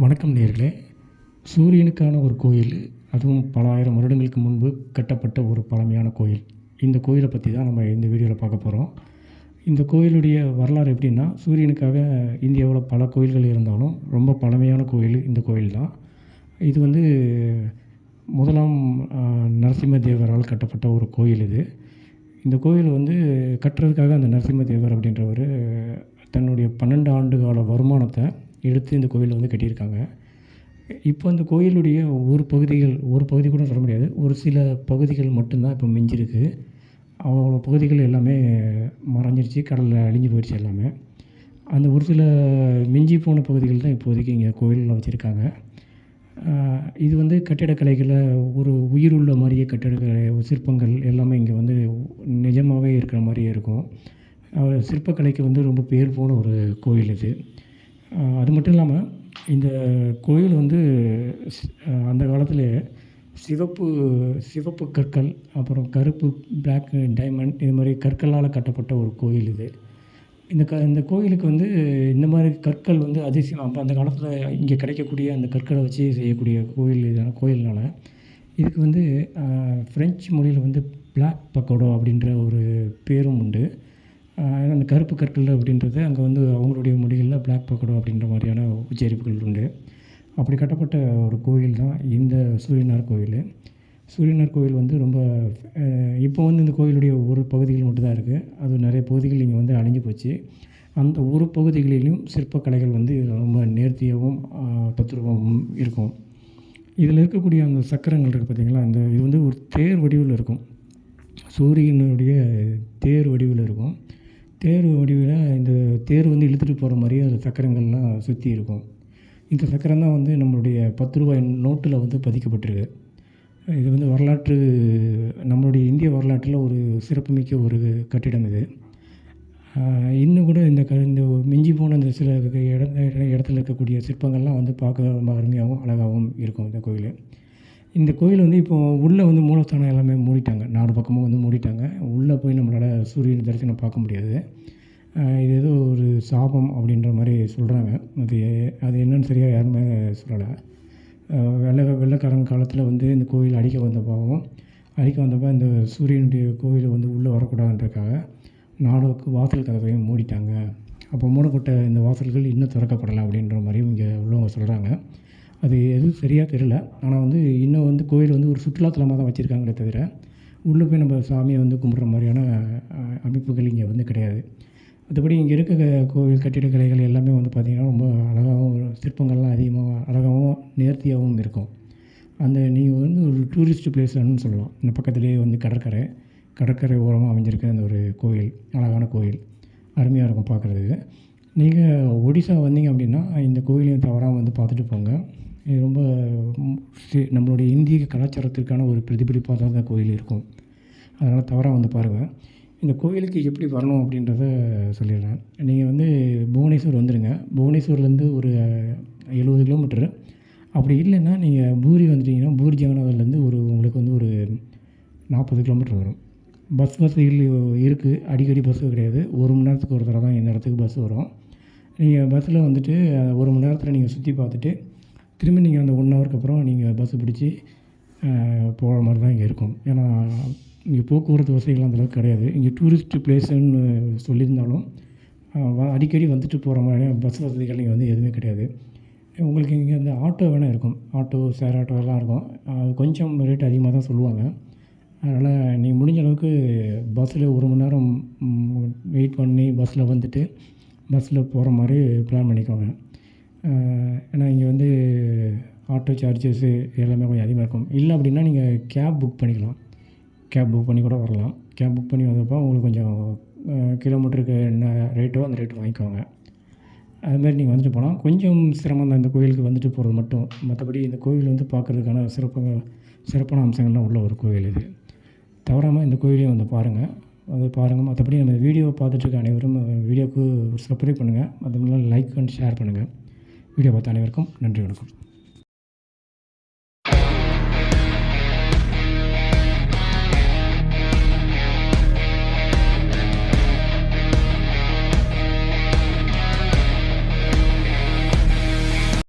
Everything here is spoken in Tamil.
வணக்கம் நேர்களே. சூரியனுக்கான ஒரு கோயில் அதுவும் பல ஆயிரம் வருடங்களுக்கு முன்பு கட்டப்பட்ட ஒரு பழமையான கோயில். இந்த கோயிலை பற்றி தான் நம்ம இந்த வீடியோவில் பார்க்க போகிறோம் இந்த கோயிலுடைய வரலாறு எப்படின்னா சூரியனுக்காக இந்தியாவில் பல கோயில்கள் இருந்தாலும் ரொம்ப பழமையான கோயில் இந்த கோயில் தான். இது வந்து முதலாம் நரசிம்மதேவரால் நரசிம்ம தேவரால் கட்டப்பட்ட ஒரு கோயில் இது. இந்த கோயில் வந்து கட்டுறதுக்காக அந்த நரசிம்ம தேவர் அப்படின்றவர் தன்னுடைய பன்னெண்டு ஆண்டு கால வருமானத்தை எடுத்து இந்த கோயிலை வந்து கட்டியிருக்காங்க. இப்போ அந்த கோயிலுடைய ஒரு பகுதிகள் ஒரு பகுதி கூட சொல்ல முடியாது. ஒரு சில பகுதிகள் மட்டும்தான் இப்போ மிஞ்சிருக்கு. அவ்வளோ பகுதிகள் எல்லாமே மறைஞ்சிருச்சு கடலில் அழிஞ்சு போயிடுச்சு எல்லாமே. அந்த ஒரு சில மிஞ்சி போன பகுதிகள் தான் இப்போதைக்கு இங்கே கோயிலில் வச்சுருக்காங்க. இது வந்து கட்டிடக்கலைகளில் ஒரு உயிர் உள்ள மாதிரியே கட்டிடக்கலை சிற்பங்கள் எல்லாமே இங்கே வந்து நிஜமாகவே இருக்கிற மாதிரியே இருக்கும். சிற்பக்கலைக்கு வந்து ரொம்ப பேர் போன ஒரு கோயில் இது. அது மட்டும் இல்லாமல் இந்த கோயில் வந்து அந்த காலத்தில் சிவப்பு சிவப்பு கற்கள் அப்புறம் கருப்பு பிளாக் டைமண்ட் இது மாதிரி கற்களால் கட்டப்பட்ட ஒரு கோயில் இது. இந்த க இந்த கோயிலுக்கு வந்து இந்த மாதிரி கற்கள் வந்து அதிசயம். அப்போ அந்த காலத்தில் இங்கே கிடைக்கக்கூடிய அந்த கற்களை வச்சு செய்யக்கூடிய கோயில் இதான கோயில்னால இதுக்கு வந்து ஃப்ரெஞ்சு மொழியில் வந்து பிளாக் பக்கோடோ அப்படின்ற ஒரு பேரும் உண்டு. ஏன்னா அந்த கருப்பு கற்கள் அப்படின்றது அங்கே வந்து அவங்களுடைய மொழிகளில் பிளாக் பக்கோடோ அப்படின்ற மாதிரியான உச்சரிப்புகள் உண்டு. அப்படி கட்டப்பட்ட ஒரு கோயில் தான் இந்த சூரியனார் கோயில். சூரியனார் கோயில் வந்து ரொம்ப இப்போ வந்து இந்த கோயிலுடைய ஒரு பகுதிகள் மட்டும்தான் இருக்குது அது நிறைய பகுதிகள் இங்கே வந்து அழிஞ்சு போச்சு. அந்த ஒரு பகுதிகளிலும் சிற்பக்கலைகள் வந்து ரொம்ப நேர்த்தியாகவும் தத்துருவமும் இருக்கும். இதில் இருக்கக்கூடிய அந்த சக்கரங்கள் இருக்குது பார்த்தீங்களா அந்த இது வந்து ஒரு தேர் வடிவில் இருக்கும். சூரியனுடைய தேர் வடிவில் இருக்கும். தேர் வடிவில் இந்த தேர் வந்து இழுத்துட்டு போகிற மாதிரியே அந்த சக்கரங்கள்லாம் சுற்றி இருக்கும். இந்த சக்கரம் தான் வந்து நம்மளுடைய பத்து ரூபாய் நோட்டில் வந்து பதிக்கப்பட்டிருக்கு. இது வந்து வரலாற்று நம்மளுடைய இந்திய வரலாற்றில் ஒரு சிறப்புமிக்க ஒரு கட்டிடம் இது. இன்னும் கூட இந்த க இந்த மிஞ்சி போன இந்த சில இட இட- இடத்துல இருக்கக்கூடிய சிற்பங்கள்லாம் வந்து பார்க்க ரொம்ப அருமையாகவும் அழகாகவும் இருக்கும் இந்த கோயில். இந்த கோயில் வந்து இப்போது உள்ளே வந்து மூலஸ்தானம் எல்லாமே மூடிட்டாங்க. நாலு பக்கமும் வந்து மூடிட்டாங்க. உள்ளே போய் நம்மளால் சூரியன் தரிசனம் பார்க்க முடியாது. இது ஏதோ ஒரு சாபம் அப்படின்ற மாதிரி சொல்கிறாங்க அது அது என்னன்னு சரியாக யாருமே சொல்லலை. வெள்ளை வெள்ளைக்காரங்க காலத்தில் வந்து இந்த கோயில் அடிக்க வந்தப்பாகவும் அடிக்க வந்தப்போ இந்த சூரியனுடைய கோயில் வந்து உள்ளே வரக்கூடாதுன்றக்காக நாடுக்கு வாசல் கதவையும் மூடிட்டாங்க. அப்போ மூடப்பட்ட இந்த வாசல்கள் இன்னும் திறக்கப்படலை அப்படின்ற மாதிரியும் இங்கே உள்ளவங்க சொல்கிறாங்க அது எதுவும் சரியாக தெரில ஆனால் வந்து இன்னும் வந்து கோயில் வந்து ஒரு சுற்றுலாத்தலமாக தான் வச்சுருக்காங்களே தவிர உள்ளே போய் நம்ம சாமியை வந்து கும்பிட்ற மாதிரியான அமைப்புகள் இங்கே வந்து கிடையாது. மற்றபடி இங்கே இருக்க க- கோவில் கட்டிடக்கலைகள் எல்லாமே வந்து பார்த்திங்கன்னா ரொம்ப அழகாகவும் சிற்பங்கள்லாம் அதிகமாக அழகாகவும் நேர்த்தியாகவும் இருக்கும். அந்த நீங்கள் வந்து ஒரு டூரிஸ்ட் பிளேஸ்னு சொல்லலாம். இந்த பக்கத்துலேயே வந்து கடற்கரை கடற்கரை ஓரமாக அமைஞ்சிருக்க அந்த ஒரு கோயில் அழகான கோயில். அருமையாக இருக்கும் பார்க்குறதுக்கு நீங்கள் ஒடிசா வந்தீங்க அப்படின்னா இந்த கோயிலையும் தவறாமல் வந்து பார்த்துட்டு போங்க. இது ரொம்ப நம்மளுடைய இந்திய கலாச்சாரத்திற்கான ஒரு பிரதிபலிப்பாக தான் இந்த கோயில் இருக்கும். அதனால் தவறாக வந்து பாருங்கள் இந்த கோயிலுக்கு எப்படி வரணும் அப்படின்றத சொல்லிடுறேன். நீங்கள் வந்து புவனேஸ்வர் வந்துடுங்க புவனேஸ்வர்லேருந்து ஒரு எழுபது கிலோமீட்டரு. அப்படி இல்லைன்னா நீங்கள் பூரி வந்துட்டீங்கன்னா பூரி ஜெகநாதர்லேருந்து ஒரு உங்களுக்கு வந்து ஒரு நாற்பது கிலோமீட்டர் வரும். பஸ் வசதிகள் இருக்குது அடிக்கடி பஸ்ஸு கிடையாது. ஒரு மணி நேரத்துக்கு ஒரு தடவை தான் இந்த இடத்துக்கு பஸ் வரும். நீங்கள் பஸ்ஸில் வந்துட்டு ஒரு மணி நேரத்தில் நீங்கள் சுற்றி பார்த்துட்டு திரும்பி நீங்கள் அந்த ஒன் ஹவருக்கு அப்புறம் நீங்கள் பஸ்ஸு பிடிச்சி போகிற மாதிரி தான் இங்கே இருக்கும். ஏன்னா இங்கே போக்குவரத்து வசதிகள் அந்த அளவுக்கு கிடையாது. இங்கே டூரிஸ்ட் பிளேஸுன்னு சொல்லியிருந்தாலும் வ- அடிக்கடி வந்துட்டு போகிற மாதிரியான பஸ் வசதிகள் இங்கே வந்து எதுவுமே கிடையாது. உங்களுக்கு இங்கே அந்த ஆட்டோ வேணால் இருக்கும். ஆட்டோ ஷேர் ஆட்டோ எல்லாம் இருக்கும். கொஞ்சம் ரேட் அதிகமாக தான் சொல்லுவாங்க. அதனால் நீங்கள் முடிஞ்ச அளவுக்கு பஸ்ஸில் ஒரு மணி நேரம் வெயிட் பண்ணி பஸ்ஸில் வந்துட்டு பஸ்ஸில் போகிற மாதிரி பிளான் பண்ணிக்கோங்க. ஏன்னா இங்கே வந்து ஆட்டோ சார்ஜஸ்ஸு எல்லாமே கொஞ்சம் அதிகமாக இருக்கும். இல்லை அப்படின்னா நீங்கள் கேப் புக் பண்ணிக்கலாம். கேப் புக் பண்ணி கூட வரலாம். கேப் புக் பண்ணி வந்தப்போ உங்களுக்கு கொஞ்சம் கிலோமீட்டருக்கு என்ன ரேட்டோ அந்த ரேட்டு வாங்கிக்கோங்க. அதுமாதிரி நீங்கள் வந்துட்டு போகலாம். கொஞ்சம் சிரமம் தான் இந்த கோயிலுக்கு வந்துட்டு போகிறது மட்டும். மற்றபடி இந்த கோயில் வந்து பார்க்குறதுக்கான சிறப்பு சிறப்பான அம்சங்கள்லாம் உள்ள ஒரு கோயில் இது. தவறாமல் இந்த கோயிலையும் வந்து பாருங்கள் அது பாருங்கள் மற்றபடி நம்ம வீடியோ பார்த்துட்ருக்க அனைவரும் வீடியோவுக்கு சப்ஸ்கிரைப் பண்ணுங்கள் மற்றவங்களாம் லைக் அண்ட் ஷேர் பண்ணுங்கள் வீடியோ பார்த்த அனைவருக்கும் நன்றி வணக்கம்.